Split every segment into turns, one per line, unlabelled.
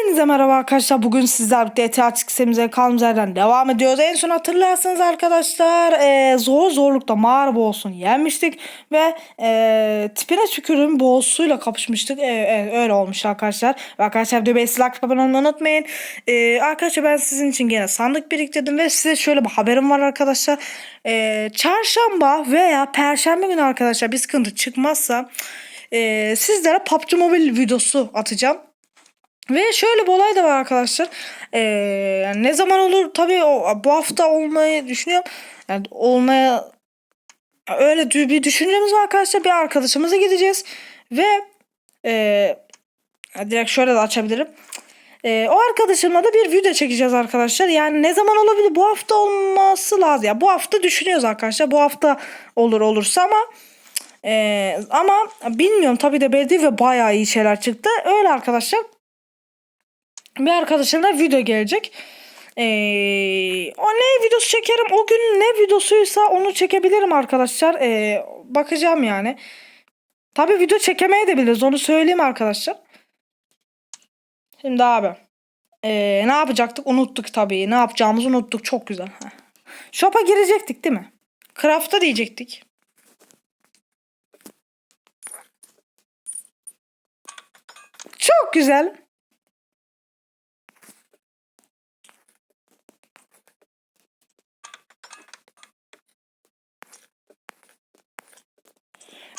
Hepinize merhaba arkadaşlar. Bugün sizler DT açık serimize kaldığımız yerden devam ediyoruz. En son hatırlarsanız arkadaşlar e, zor zorlukta mağara boss'unu yenmiştik. Ve e, tipine tükürüm boss'uyla kapışmıştık. E, e, öyle olmuş arkadaşlar. Ve arkadaşlar videoyu like abone olmayı unutmayın. E, arkadaşlar ben sizin için gene sandık biriktirdim. Ve size şöyle bir haberim var arkadaşlar. E, çarşamba veya perşembe günü arkadaşlar bir sıkıntı çıkmazsa... E, sizlere PUBG Mobile videosu atacağım. Ve şöyle bir olay da var arkadaşlar. Ee, yani ne zaman olur tabii o, bu hafta olmayı düşünüyorum. Yani olmaya öyle bir düşüncemiz var arkadaşlar. Bir arkadaşımıza gideceğiz. Ve e, direkt şöyle de açabilirim. E, o arkadaşımla da bir video çekeceğiz arkadaşlar. Yani ne zaman olabilir? Bu hafta olması lazım. Ya bu hafta düşünüyoruz arkadaşlar. Bu hafta olur olursa ama e, ama bilmiyorum tabii de belli değil ve bayağı iyi şeyler çıktı. Öyle arkadaşlar bir arkadaşımla video gelecek. Ee, o ne videosu çekerim o gün ne videosuysa onu çekebilirim arkadaşlar. Ee, bakacağım yani. Tabi video çekemeye de biliriz onu söyleyeyim arkadaşlar. Şimdi abi. ee, ne yapacaktık unuttuk tabii. Ne yapacağımızı unuttuk çok güzel. Shop'a girecektik değil mi? Craft'a diyecektik. Çok güzel.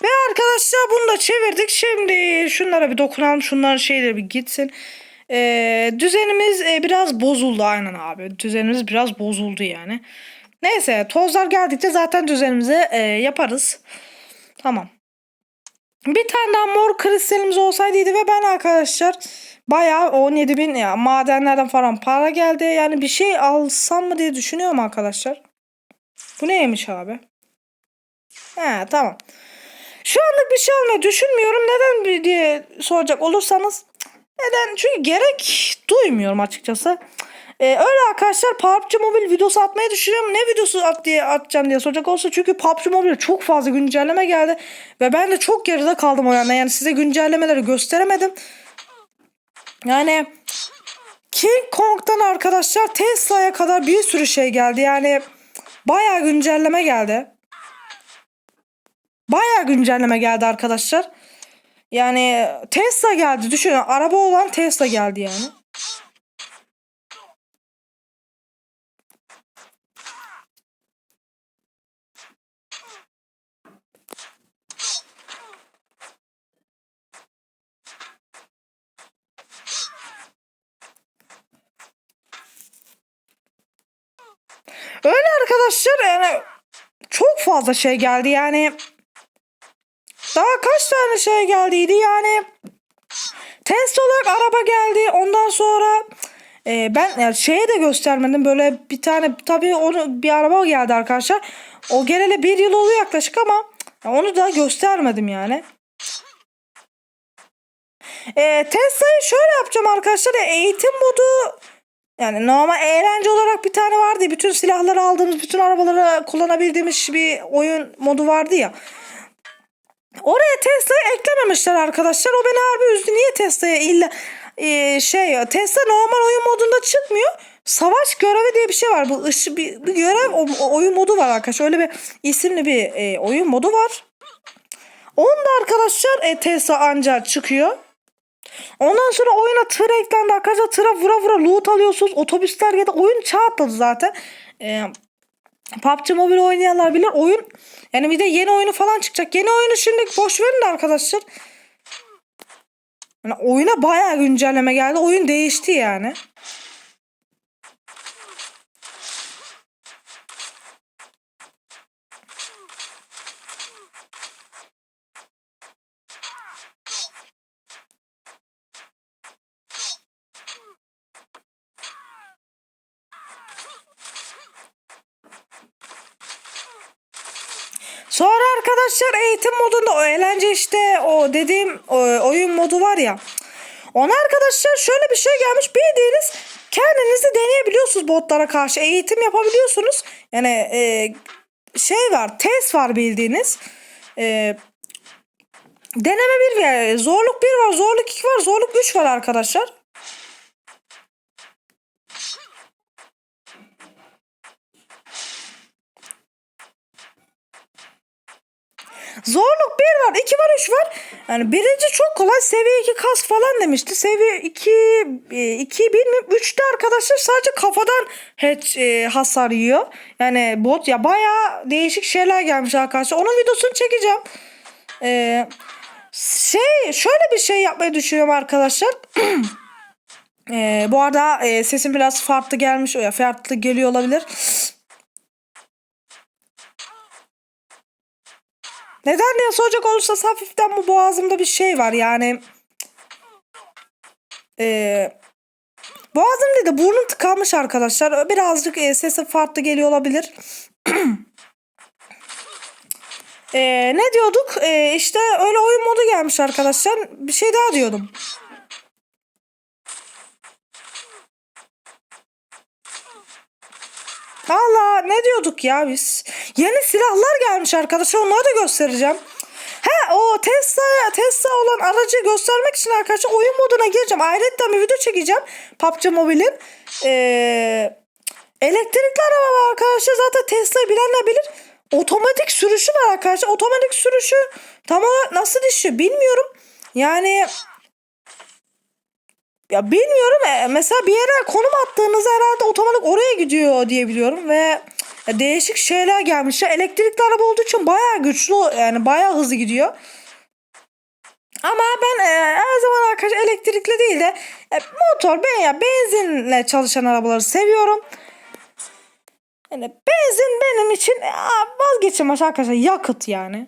Ve arkadaşlar bunu da çevirdik. Şimdi şunlara bir dokunalım. Şunların şeyleri bir gitsin. Ee, düzenimiz e, biraz bozuldu aynen abi. Düzenimiz biraz bozuldu yani. Neyse tozlar geldikçe zaten düzenimizi e, yaparız. Tamam. Bir tane daha mor kristalimiz olsaydı ve ben arkadaşlar bayağı 17 bin ya, madenlerden falan para geldi. Yani bir şey alsam mı diye düşünüyorum arkadaşlar. Bu neymiş abi? He tamam. Şu anlık bir şey almayı düşünmüyorum. Neden diye soracak olursanız. Neden? Çünkü gerek duymuyorum açıkçası. Ee, öyle arkadaşlar PUBG Mobile videosu atmayı düşünüyorum. Ne videosu at diye atacağım diye soracak olsa çünkü PUBG Mobile çok fazla güncelleme geldi ve ben de çok geride kaldım o yana. Yani size güncellemeleri gösteremedim. Yani King Kong'dan arkadaşlar Tesla'ya kadar bir sürü şey geldi. Yani bayağı güncelleme geldi. Bayağı güncelleme geldi arkadaşlar. Yani Tesla geldi. Düşünün araba olan Tesla geldi yani. Öyle arkadaşlar yani çok fazla şey geldi yani. Kaç tane şey geldiydi yani. Test olarak araba geldi. Ondan sonra e, ben yani şeye de göstermedim. Böyle bir tane tabii onu bir araba geldi arkadaşlar. O geleli bir yıl oluyor yaklaşık ama onu da göstermedim yani. E, Tesla'yı şöyle yapacağım arkadaşlar. E, Eğitim modu yani normal eğlence olarak bir tane vardı. Bütün silahları aldığımız, bütün arabaları kullanabildiğimiz bir oyun modu vardı ya. Oraya Tesla'yı eklememişler arkadaşlar. O beni harbi üzdü. Niye Tesla'ya illa e, şey Tesla normal oyun modunda çıkmıyor. Savaş görevi diye bir şey var. Bu ışı bir, bir görev o, oyun modu var arkadaşlar. Öyle bir isimli bir e, oyun modu var. Onda arkadaşlar e, Tesla ancak çıkıyor. Ondan sonra oyuna tır eklendi arkadaşlar. Tıra vura vura loot alıyorsunuz. Otobüsler ya da oyun çağ atladı zaten. Ee, PUBG Mobile oynayanlar bilir. Oyun yani bir de yeni oyunu falan çıkacak. Yeni oyunu şimdi boş verin de arkadaşlar. Yani oyuna bayağı güncelleme geldi. Oyun değişti yani. Sonra arkadaşlar eğitim modunda o eğlence işte o dediğim o, oyun modu var ya. Ona arkadaşlar şöyle bir şey gelmiş. Bildiğiniz kendinizi deneyebiliyorsunuz botlara karşı. Eğitim yapabiliyorsunuz. Yani e, şey var test var bildiğiniz. E, deneme bir var. Zorluk bir var. Zorluk iki var. Zorluk üç var arkadaşlar. Zorluk 1 var, 2 var, 3 var. Yani birinci çok kolay. Seviye 2 kas falan demişti. Seviye 2 2 bilmiyorum. 3'te arkadaşlar sadece kafadan hiç e, hasar yiyor. Yani bot ya bayağı değişik şeyler gelmiş arkadaşlar. Onun videosunu çekeceğim. Eee şey şöyle bir şey yapmayı düşünüyorum arkadaşlar. Ee, bu arada e, sesim biraz farklı gelmiş. Ya farklı geliyor olabilir. Neden diye soracak olursa hafiften bu boğazımda bir şey var yani. E, boğazım değil de burnum tıkanmış arkadaşlar. Birazcık e, sesim farklı geliyor olabilir. e, ne diyorduk? E, işte öyle oyun modu gelmiş arkadaşlar. Bir şey daha diyordum. Allah ne diyorduk ya biz? Yeni silahlar gelmiş arkadaşlar onları da göstereceğim. He o Tesla Tesla olan aracı göstermek için arkadaşlar oyun moduna gireceğim. Ayrıca bir video çekeceğim. PUBG Mobile'in. Ee, elektrikli araba var arkadaşlar. Zaten Tesla'yı bilenler bilir. Otomatik sürüşü var arkadaşlar. Otomatik sürüşü tam olarak nasıl işliyor bilmiyorum. Yani ya bilmiyorum. E, mesela bir yere konum attığınızda herhalde otomatik oraya gidiyor diye biliyorum ve ya değişik şeyler gelmiş. Elektrikli araba olduğu için bayağı güçlü yani bayağı hızlı gidiyor. Ama ben e, her zaman arkadaş elektrikli değil de e, motor ben ya benzinle çalışan arabaları seviyorum. Yani benzin benim için e, vazgeçilmez arkadaşlar yakıt yani.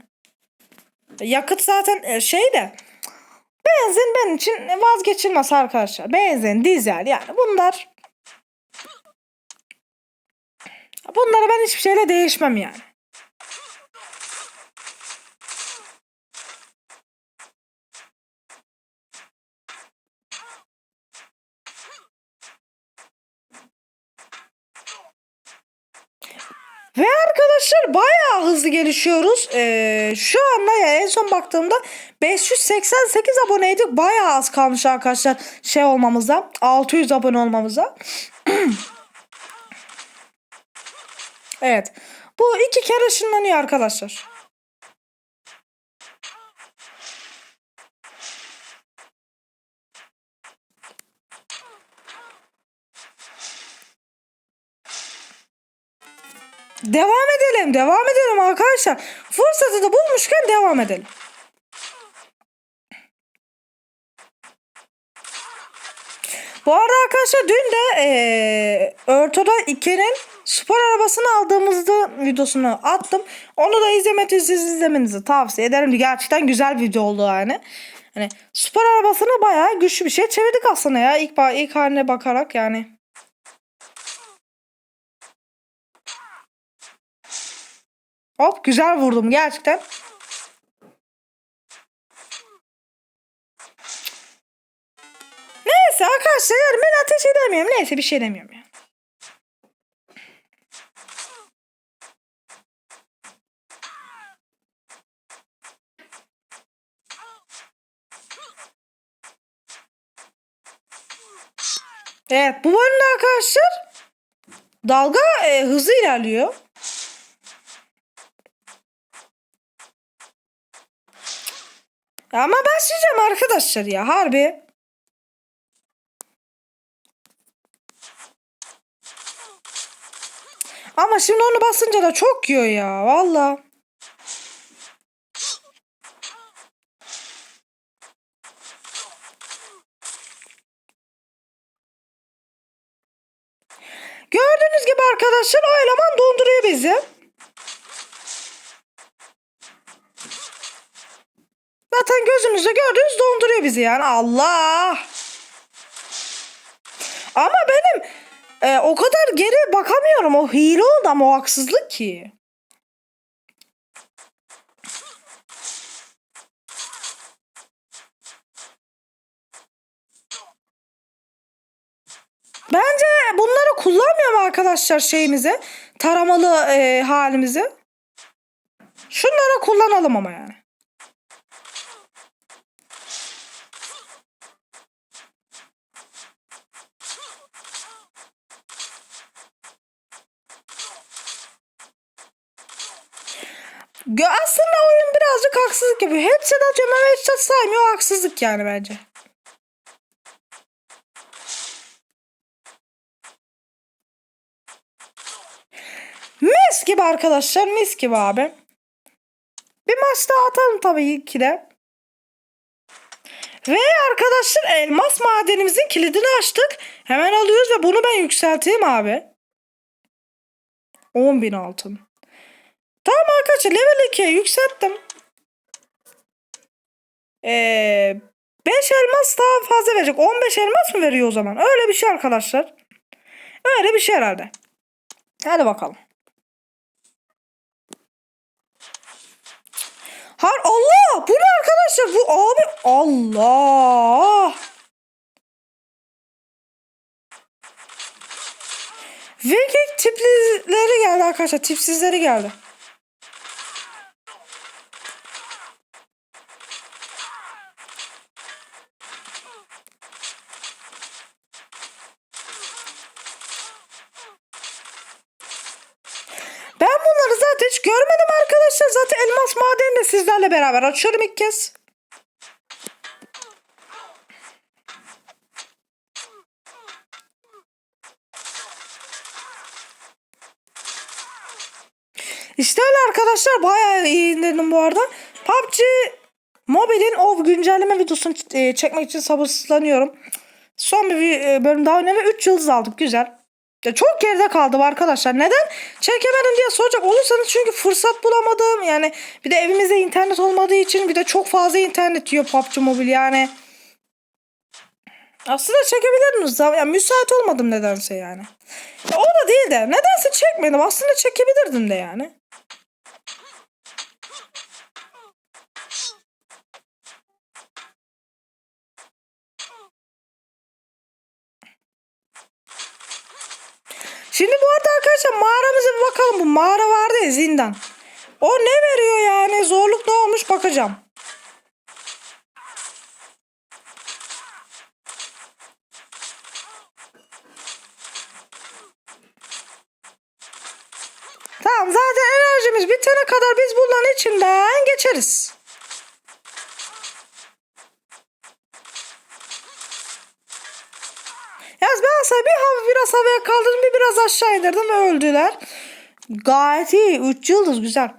Yakıt zaten e, şey de Benzin benim için vazgeçilmez arkadaşlar. Benzin, dizel yani bunlar bunlara ben hiçbir şeyle değişmem yani. Ve arkadaşlar bayağı hızlı gelişiyoruz. Ee, şu anda ya en son baktığımda 588 aboneydik. Bayağı az kalmış arkadaşlar şey olmamıza. 600 abone olmamıza. evet. Bu iki kere ışınlanıyor arkadaşlar. Devam edelim. Devam edelim arkadaşlar. Fırsatı da bulmuşken devam edelim. Bu arada arkadaşlar dün de ee, Örto'da Ike'nin spor arabasını aldığımızda videosunu attım. Onu da izlemediyseniz izlemenizi tavsiye ederim. Gerçekten güzel video oldu yani. Hani spor arabasını bayağı güçlü bir şey çevirdik aslında ya. İlk, ilk haline bakarak yani. Hop güzel vurdum gerçekten. Neyse arkadaşlar ben ateş edemiyorum. Neyse bir şey demiyorum ya. Evet bu bölümde arkadaşlar dalga e, hızlı ilerliyor. Ama başlayacağım arkadaşlar ya harbi. Ama şimdi onu basınca da çok yiyor ya valla. Gördüğünüz gibi arkadaşlar o eleman donduruyor bizi. Zaten gözünüzde gördüğünüz donduruyor bizi yani. Allah. Ama benim e, o kadar geri bakamıyorum. O hile oldu ama o haksızlık ki. Bence bunları kullanmıyorum arkadaşlar şeyimizi. Taramalı e, halimizi. Şunları kullanalım ama yani. Aslında oyun birazcık haksızlık yapıyor. Headshot atıyorum ama headshot saymıyor. Haksızlık yani bence. Mis gibi arkadaşlar. Mis gibi abi. Bir maç daha atalım tabii ki de. Ve arkadaşlar elmas madenimizin kilidini açtık. Hemen alıyoruz ve bunu ben yükselteyim abi. 10.000 altın. Tamam arkadaşlar level 2'ye yükselttim. Ee, 5 elmas daha fazla verecek. 15 elmas mı veriyor o zaman? Öyle bir şey arkadaşlar. Öyle bir şey herhalde. Hadi bakalım. Har Allah! Bu ne arkadaşlar? Bu abi Allah! Viking tiplileri geldi arkadaşlar. Tipsizleri geldi. Ben zaten hiç görmedim arkadaşlar. Zaten elmas madeni de sizlerle beraber açıyorum ilk kez. İşte öyle arkadaşlar. Bayağı iyi indirdim bu arada. PUBG Mobile'in o güncelleme videosunu e, çekmek için sabırsızlanıyorum. Son bir e, bölüm daha önemli. 3 yıldız aldık. Güzel. Ya çok geride kaldım arkadaşlar. Neden? Çekemedim diye soracak olursanız çünkü fırsat bulamadım. Yani bir de evimizde internet olmadığı için bir de çok fazla internet yiyor PUBG Mobile yani. Aslında çekebilirdiniz. Yani müsait olmadım nedense yani. Ya o da değil de nedense çekmedim. Aslında çekebilirdim de yani. Şimdi bu arada arkadaşlar mağaramıza bir bakalım. Bu mağara vardı ya zindan. O ne veriyor yani? Zorluk ne olmuş bakacağım. Tamam zaten enerjimiz bitene kadar biz bunların içinden geçeriz. Yalnız ben aslında bir biraz havaya kaldırdım bir biraz aşağı indirdim öldüler. Gayet iyi. 3 yıldız güzel.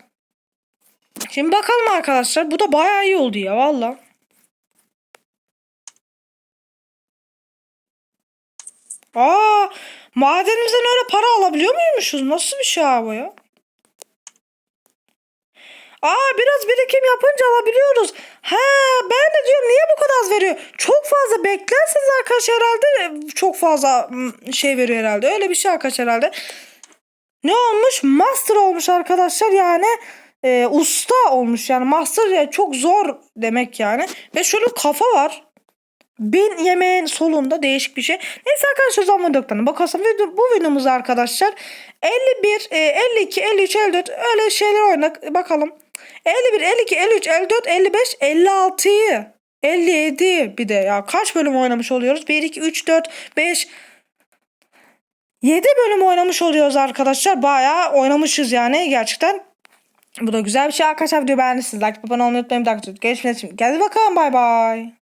Şimdi bakalım arkadaşlar. Bu da bayağı iyi oldu ya valla. Aa, madenimizden öyle para alabiliyor muymuşuz? Nasıl bir şey abi ya? Aa biraz birikim yapınca alabiliyoruz. Ha ben de diyorum niye bu kadar az veriyor? Çok fazla beklerseniz arkadaşlar herhalde çok fazla şey veriyor herhalde. Öyle bir şey arkadaşlar herhalde. Ne olmuş? Master olmuş arkadaşlar yani e, usta olmuş yani master ya çok zor demek yani. Ve şöyle kafa var. Bin yemeğin solunda değişik bir şey. Neyse arkadaşlar zaman bakalım. Video, bu videomuz arkadaşlar 51, e, 52, 53, 54 öyle şeyler oynadık. Bakalım. 51, 52, 53, 54, 55, 56'yı 57 bir de ya kaç bölüm oynamış oluyoruz? 1, 2, 3, 4, 5 7 bölüm oynamış oluyoruz arkadaşlar. Bayağı oynamışız yani gerçekten. Bu da güzel bir şey arkadaşlar. Video beğendiyseniz like abone olmayı unutmayın. Bir dakika görüşmek için. Geldi bakalım bay bay.